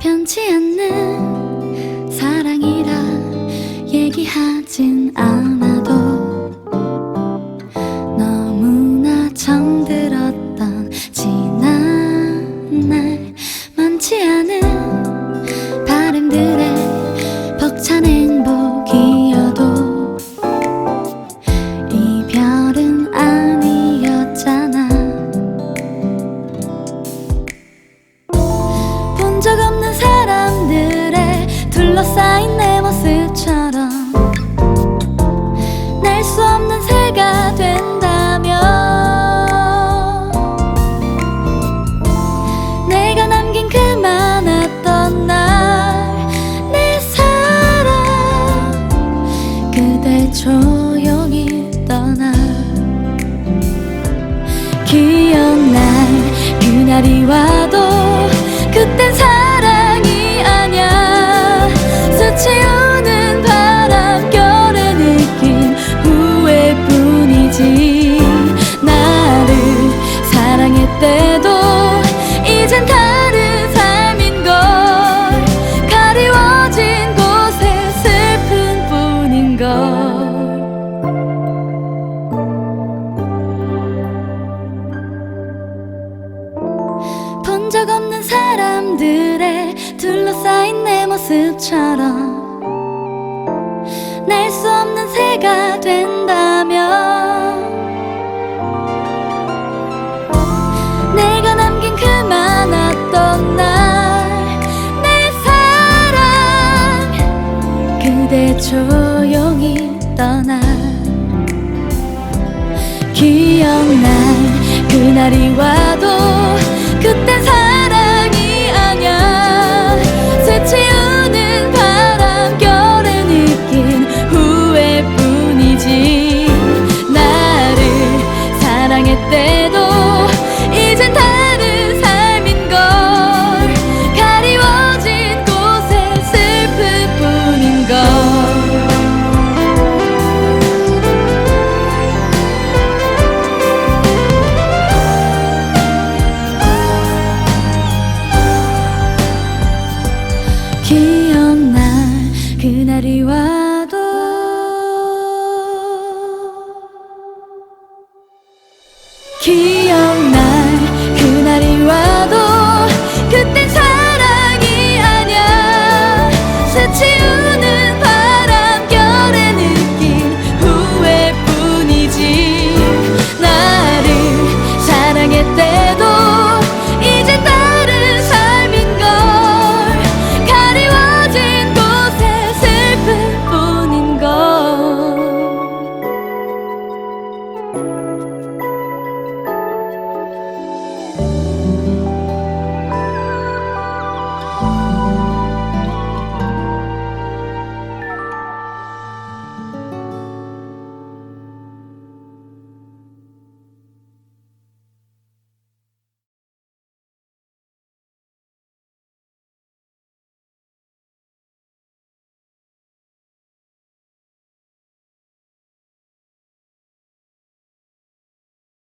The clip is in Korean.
변치 않는 사랑이라 얘기하진 않아. 그대 조용히 떠나. 기억날 그날이와 적 없는 사람들의 둘러싸인 내 모습처럼 날 수 없는 새가 된다면 내가 남긴 그 많았던 날내 사랑 그대 조용히 떠나 기억날 그날이 와도 기억나 그날이 와도. 기억